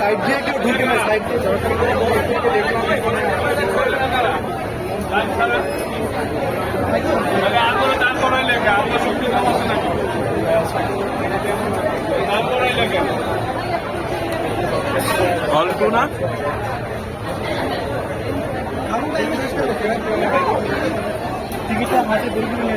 Side দিয়ে কেউ ঢুকে না সাইড দিয়ে অল্প না টিকিটটা হাতে দড়ি নিয়ে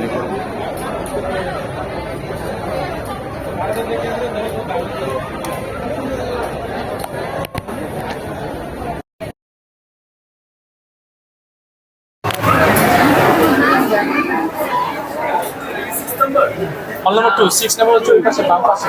দেবে হল নম্বর টু সিক্স নম্বর হচ্ছে ওই পাশে বাম পাশে।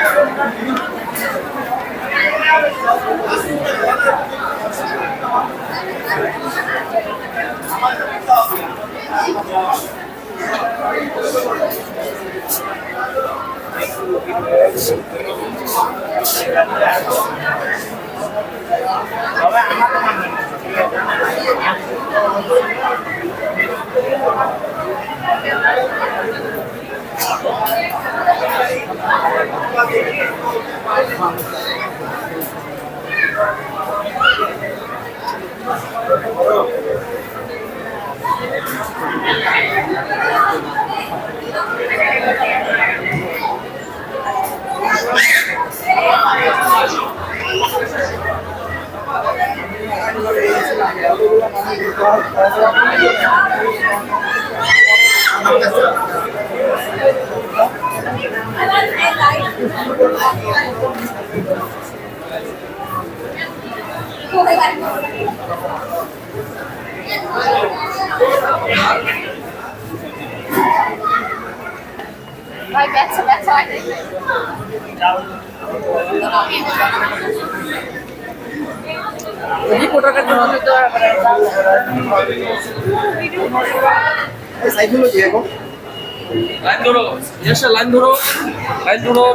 ভাই Gracias. ব্যথা সাইডগুলো দিয়ে এখন লাইন ধরো লাইন ধরো লাইন ধরো।